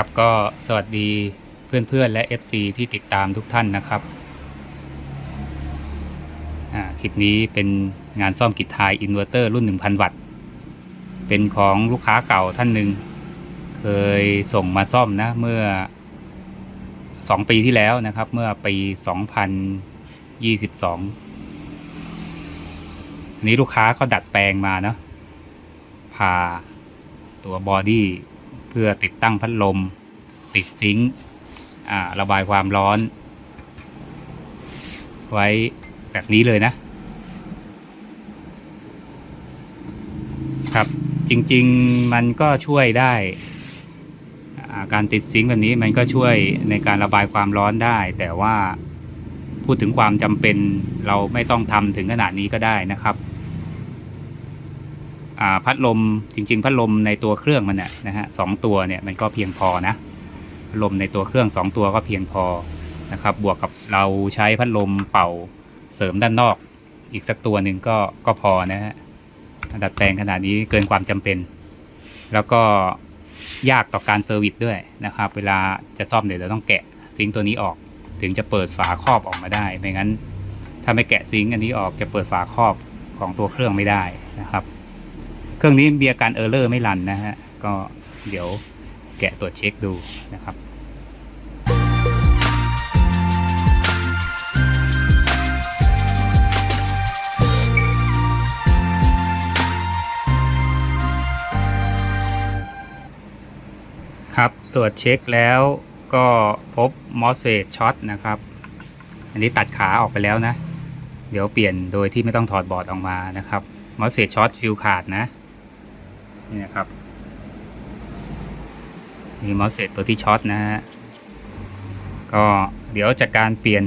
ครับก็สวัสดีเพื่อนๆและ FC ที่ติดตามทุกท่านนะครับคลิปนี้เป็นงานซ่อมกิจทายอินเวอร์เตอร์รุ่น 1,000 วัตต์ เป็นของลูกค้าเก่าท่านหนึ่ง เคยส่งมาซ่อมนะเมื่อ 2 ปีที่แล้วนะครับ เมื่อปี 2022 อันนี้ลูกค้าก็ดัดแปลงมาเนาะพาตัวบอดี้ เพื่อติดตั้งพัดลม ติดซิงค์ระบายความร้อน ไว้แบบนี้เลยนะ ครับจริงๆมันก็ช่วยได้าการติดซิงค์แบบนี้มันก็ช่วยในการระบายความร้อนได้ แต่ว่าพูดถึงความจำเป็นเราไม่ต้องทำถึงขนาดนี้ก็ได้นะครับ พัดลมจริง ๆ พัดลมในตัวเครื่องมันเนี่ยนะฮะสองตัวเนี่ยมันก็เพียงพอนะพัดลมในตัวเครื่องสองตัวก็เพียงพอนะครับ บวกกับเราใช้พัดลมเป่าเสริมด้านนอก อีกสักตัวหนึ่งก็ก็พอนะฮะดัดแปลงขนาดนี้เกินความจำเป็น แล้วก็ยากต่อการเซอร์วิสด้วยนะครับ เวลาจะซ่อมเดี๋ยวเราต้องแกะซิงค์ตัวนี้ออก ถึงจะเปิดฝาครอบออกมาได้ไม่งั้น ถ้าไม่แกะซิงค์อันนี้ออกจะเปิดฝาครอบของตัวเครื่องไม่ได้นะครับ เครื่องนี้มีอาการเออร์เลอร์ไม่รันนะฮะ ก็เดี๋ยวแกะตรวจเช็คดูนะครับครับตรวจเช็คแล้วก็พบมอสเฟตช็อตนะครับ อันนี้ตัดขาออกไปแล้วนะ เดี๋ยวเปลี่ยนโดยที่ไม่ต้องถอดบอร์ดออกมานะครับมอสเฟตช็อตฟิวขาดนะ นี่นะครับนี่มอสเฟตตัวที่ช็อตนะฮะก็เดี๋ยวจากการเปลี่ยน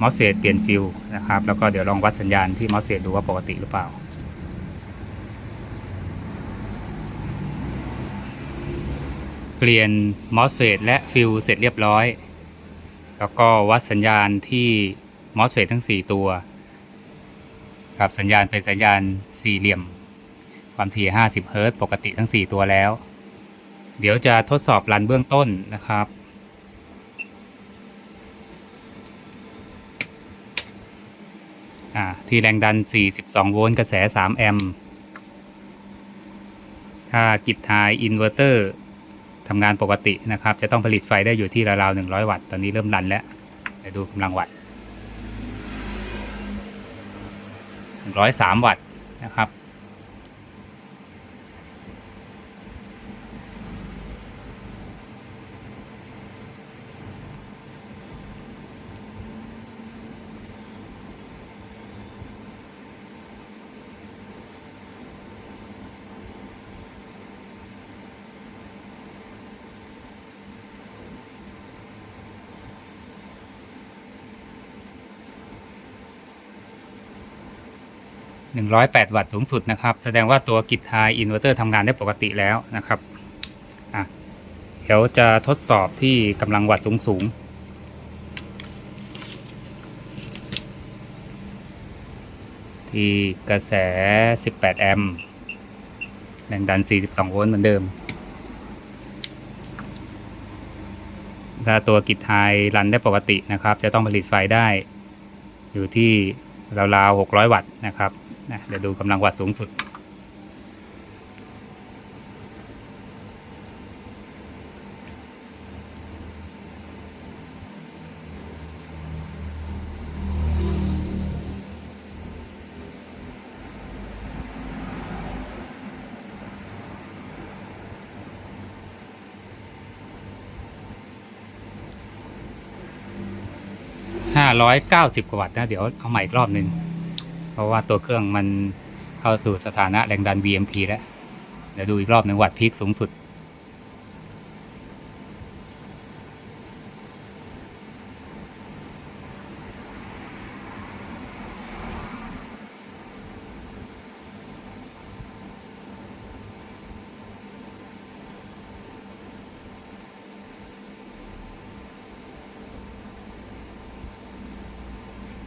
มอสเฟตเปลี่ยนฟิวนะครับแล้วก็เดี๋ยวลองวัดสัญญาณที่มอสเฟตดูว่าปกติหรือเปล่าเปลี่ยนมอสเฟตและฟิวเสร็จเรียบร้อย แล้วก็วัดสัญญาณที่มอสเฟตทั้ง 4 ตัว ครับสัญญาณเป็นสัญญาณสี่เหลี่ยม ความถี่ 50เฮิรตซ์ปกติทั้ง 4 ตัวแล้ว เดี๋ยวจะทดสอบรันเบื้องต้นนะครับ ที่แรงดัน 42 โวลต์กระแส 3 แอมป์ ถ้ากิจทายอินเวอร์เตอร์ทำงานปกตินะครับ จะต้องผลิตไฟได้อยู่ที่ราวๆ 100 วัตต์ ตอนนี้เริ่มรันแล้วเดี๋ยวดูกำลังวัตต์103 วัตต์นะครับ 108 วัตต์สูงสุดนะครับ แสดงว่าตัวกิจทายอินเวอร์เตอร์ทำงานได้ปกติแล้วนะครับเดี๋ยวจะทดสอบที่กำลังวัตต์สูงสูงที่กระแส 18 แอมป์แรงดัน 42 โวลต์เหมือนเดิม ถ้าตัวกิจไฮรันได้ปกตินะครับ จะต้องผลิตไฟได้อยู่ที่ราวๆ 600 วัตต์นะครับ นะเดี๋ยวดูกำลังวัตต์สูงสุด 590 กว่าวัตต์นะ เดี๋ยวเอาใหม่อีกรอบหนึ่ง เพราะว่าตัวเครื่องมันเข้าสู่สถานะแรงดัน VMP แล้ว เดี๋ยวดูอีกรอบหนึ่งวัตต์พีคสูงสุด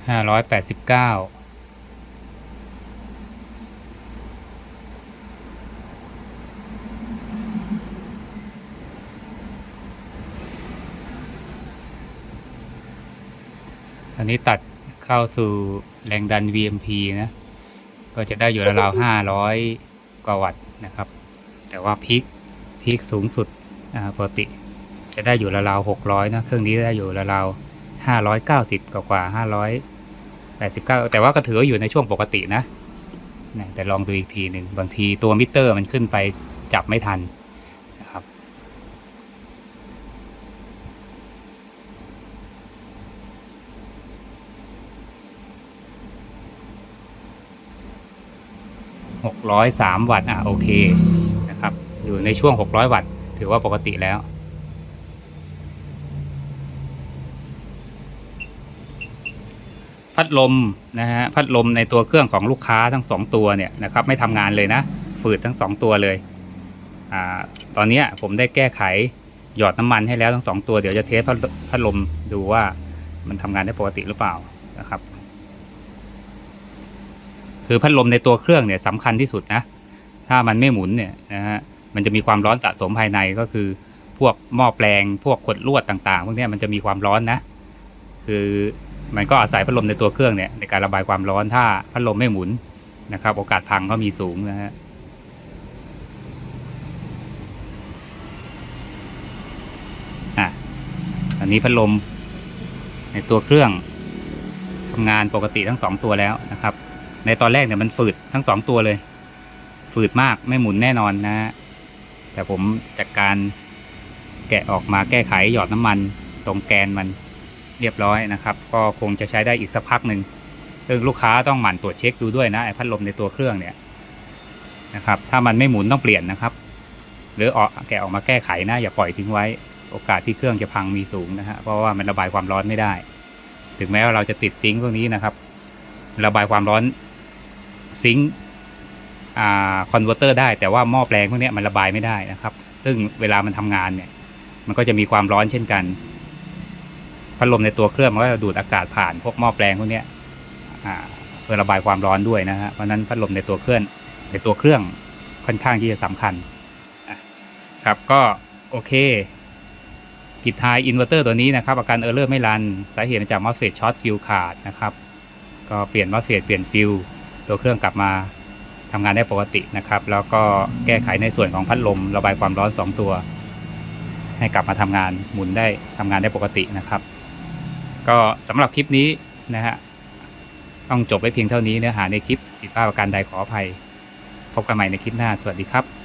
ห้าร้อยแปดสิบเก้า อันนี้ตัดเข้าสู่แรงดัน VMP นะ ก็จะได้อยู่ราวๆห้าร้อยกว่าวัตต์นะครับ แต่ว่าพีคพีคสูงสุดปกติจะได้อยู่ราวๆหกร้อยนะ เครื่องนี้ได้อยู่ราวๆห้าร้อยเก้าสิบกว่าห้าร้อยแปดสิบเก้าแต่ว่าก็ถือว่าอยู่ในช่วงปกตินะ แต่ลองดูอีกทีหนึ่งบางทีตัวมิเตอร์มันขึ้นไปจับไม่ทัน 603 วัตต์อะโอเคนะครับ อยู่ในช่วง 600 วัตต์ถือว่าปกติแล้ว พัดลมนะฮะพัดลมในตัวเครื่องของลูกค้าทั้ง 2 ตัวเนี่ยนะครับไม่ทำงานเลยนะ ฝืดทั้ง 2 ตัวเลยอ่าตอนนี้ผมได้แก้ไขหยอดน้ำมันให้แล้วทั้ง 2 ตัวเดี๋ยวจะเทสพัดลมดูว่ามันทำงานได้ปกติหรือเปล่านะครับ คือพัดลมในตัวเครื่องเนี่ยสำคัญที่สุดนะ ถ้ามันไม่หมุนเนี่ยนะฮะมันจะมีความร้อนสะสมภายในก็คือ พวกหม้อแปลง พวกขดลวดต่างๆ พวกนี้มันจะมีความร้อนนะ คือมันก็อาศัยพัดลมในตัวเครื่องเนี่ยในการระบายความร้อนถ้าพัดลมไม่หมุนนะครับ โอกาสพังก็มีสูงนะฮะอันนี้พัดลมในตัวเครื่องทำงานปกติทั้งสองตัวแล้วนะครับ ในตอนแรกเนี่ยมันฝืดทั้งสองตัวเลย ฝืดมากไม่หมุนแน่นอนนะฮะแต่ผมจัดการแกะออกมาแก้ไขหยอดน้ำมันตรงแกนมันเรียบร้อยนะครับ ก็คงจะใช้ได้อีกสักพักหนึ่งซึ่งลูกค้าต้องหมั่นตรวจเช็คดูด้วยนะไอ้พัดลมในตัวเครื่องเนี่ยนะครับ ถ้ามันไม่หมุนต้องเปลี่ยนนะครับ หรือออกแกะออกมาแก้ไขนะอย่าปล่อยทิ้งไว้ โอกาสที่เครื่องจะพังมีสูงนะฮะเพราะว่ามันระบายความร้อนไม่ได้ ถึงแม้ว่าเราจะติดซิงค์พวกนี้นะครับ ระบายความร้อน ซิงค์คอนเวอร์เตอร์ได้แต่ว่าหม้อแปลงพวกนี้มันระบายไม่ได้นะครับ ซึ่งเวลามันทำงานเนี่ย มันก็จะมีความร้อนเช่นกันพัดลมในตัวเครื่องมันก็จะดูดอากาศผ่านพวกหม้อแปลงพวกนี้เพื่อระบายความร้อนด้วยนะฮะเพราะนั้นพัดลมในตัวเครื่องในตัวเครื่องค่อนข้างที่จะสำคัญครับก็โอเคกิทายอินเวอร์เตอร์ตัวนี้นะครับ อาการเออร์เลอร์ไม่รันสาเหตุมาจากมอสเฟตช็อตฟิวขาดนะครับ ก็เปลี่ยนมอสเฟตเปลี่ยนฟิว ตัวเครื่องกลับมาทำงานได้ปกตินะครับ แล้วก็แก้ไขในส่วนของพัดลม ระบายความร้อน 2 ตัว ให้กลับมาทำงานหมุนได้ทำงานได้ปกตินะครับ ก็สำหรับคลิปนี้นะฮะต้องจบไว้เพียงเท่านี้เนื้อหาในคลิปผิดพลาดประการใดขออภัย พบกันใหม่ในคลิปหน้า สวัสดีครับ